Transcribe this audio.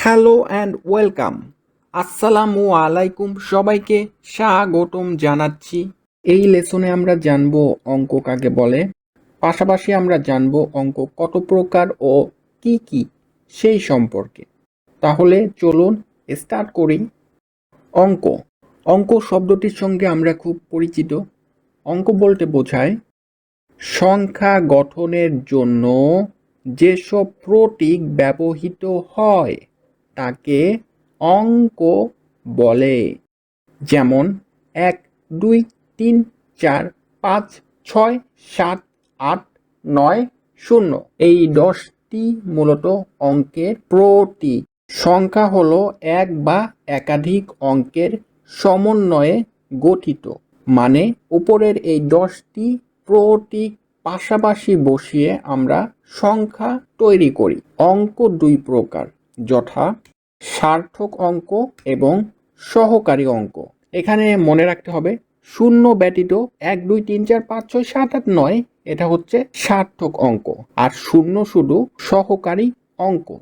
Hello and welcome. আসসালামু আলাইকুম সবাইকে স্বাগতম জানাচ্ছি। এই লেসনে আমরা জানব অঙ্ক কাকে বলে। পাশাপাশি আমরা জানব অঙ্ক কত প্রকার ও কি কি সেই সম্পর্কে। তাহলে চলুন স্টার্ট করি। অঙ্ক। অঙ্ক শব্দটির সঙ্গে আমরা খুব পরিচিত। অঙ্ক বলতে বোঝায়, সংখ্যা গঠনের জন্য যেসব প্রতীক ব্যবহৃত হয় তাকে অঙ্ক বলে। যেমন এক, দুই, তিন, চার, পাঁচ, ছয়, সাত, আট, নয়, শূন্য। এই দশটি মূলত অঙ্কের প্রতীক সংখ্যা হলো এক বা একাধিক অঙ্কের সমন্বয়ে গঠিত। মানে উপরের এই দশটি প্রতীক পাশাপাশি বসিয়ে আমরা সংখ্যা তৈরি করি। অঙ্ক দুই প্রকার। যথা, সার্থক অঙ্ক এবং সহকারী অঙ্ক। এখানে মনে রাখতে হবে, শূন্য ব্যতীত এক, দুই, তিন, চার, পাঁচ, ছয়, সাত, আট, নয়, এটা হচ্ছে সার্থক অঙ্ক। আর শূন্য শুধু সহকারী অঙ্ক।